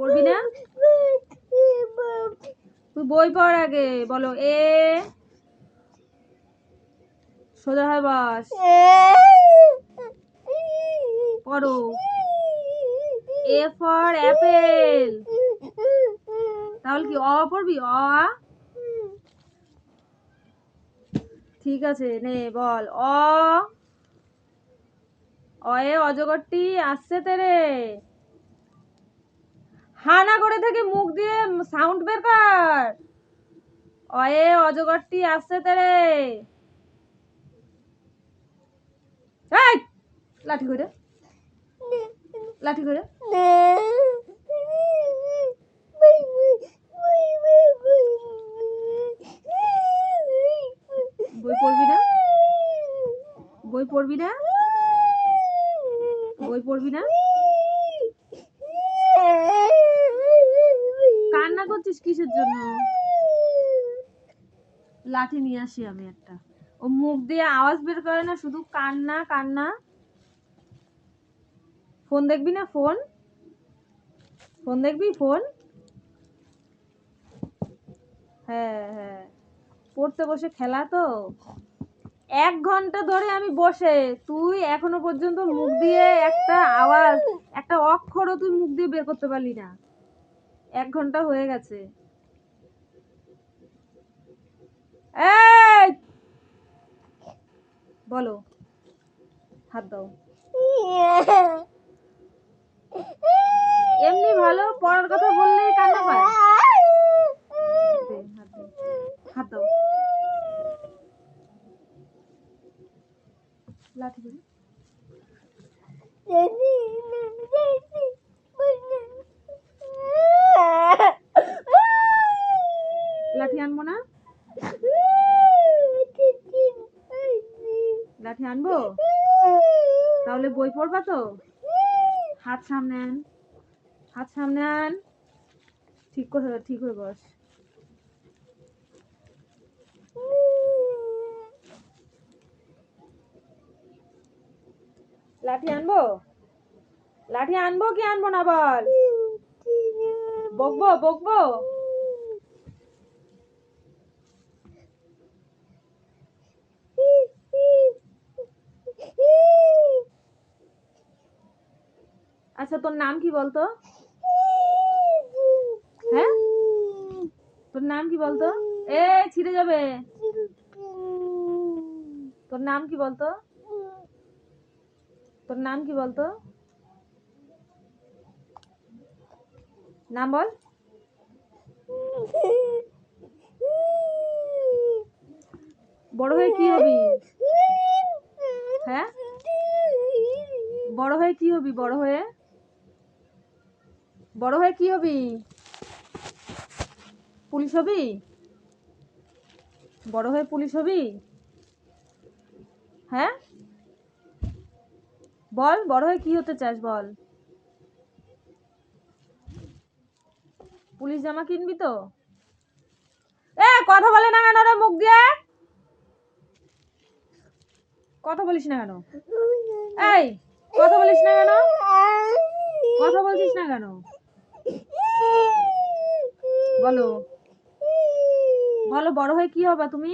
পড়বি না? তুই বই পড় আগে, বলো, এ, সোজা হয় বাস। পড়ো। A for apple. তাহলে কি অ পড়বি? অ ঠিক আছে, নে, বল। অ, অয়ে অজগরটি আসছে তেরে। হানা করে থেকে মুখ দিয়ে সাউন্ড বের কর। অয়ে, অজগরটি আসছে তেরে। লাঠি করে লাঠি করে বই পড়বি না? বই পড়বি না? বই পড়বি না? করছিস কিসের জন্য? লাঠি নিয়ে আসি আমি একটা। ও মুখ দিয়ে আওয়াজ বের করে না, শুধু কান্না কান্না। ফোন দেখবি না, ফোন? ফোন দেখবি, ফোন? হ্যাঁ হ্যাঁ। পড়তে বসে খেলা তো। এক ঘণ্টা ধরে আমি বসে। তুই এখনও পর্যন্ত মুখ দিয়ে একটা আওয়াজ, একটা অক্ষরও তুই মুখ দিয়ে বের করতে পারলি না। এক ঘণ্টা হয়ে গেছে। বলো, হাত দাও। এমনি ভালো, পড়ার কথা বললেই কান্না পায়। হাত দাও। লাঠি আনব না? লাঠি আনব? তাহলে বই পড়বা তো? হাত সামনে আন। হাত সামনে আন। ঠিক করে ঠিক হয়ে বস। লাঠি আনব? লাঠি আনব কি আনব না বল? বকবো বকবো? আচ্ছা তোর নাম কি বলতো? হ্যাঁ? তোর নাম কি বলতো? এ, ছিঁড়ে যাবে। তোর নাম কি বলতো? তোর নাম কি বলতো? নাম বল। বড় হয়ে কি হবি? হ্যাঁ? বড় হয়ে কি হবি? বড় হয়ে? বড় হয়ে কি হবি? পুলিশ হবি? বড় হয়ে পুলিশ হবি? হ্যাঁ? বল, বড় হয়ে কি হতে চাস বল? পুলিশ জামা কিনবি তো? এ, কথা বলে না কেন মুখ দিয়ে? কথা বলিস না কেন? এই, কথা বলিস না কেন? কথা বলছিস না কেন? বলো। বলো বড় হয়ে কি হবে তুমি?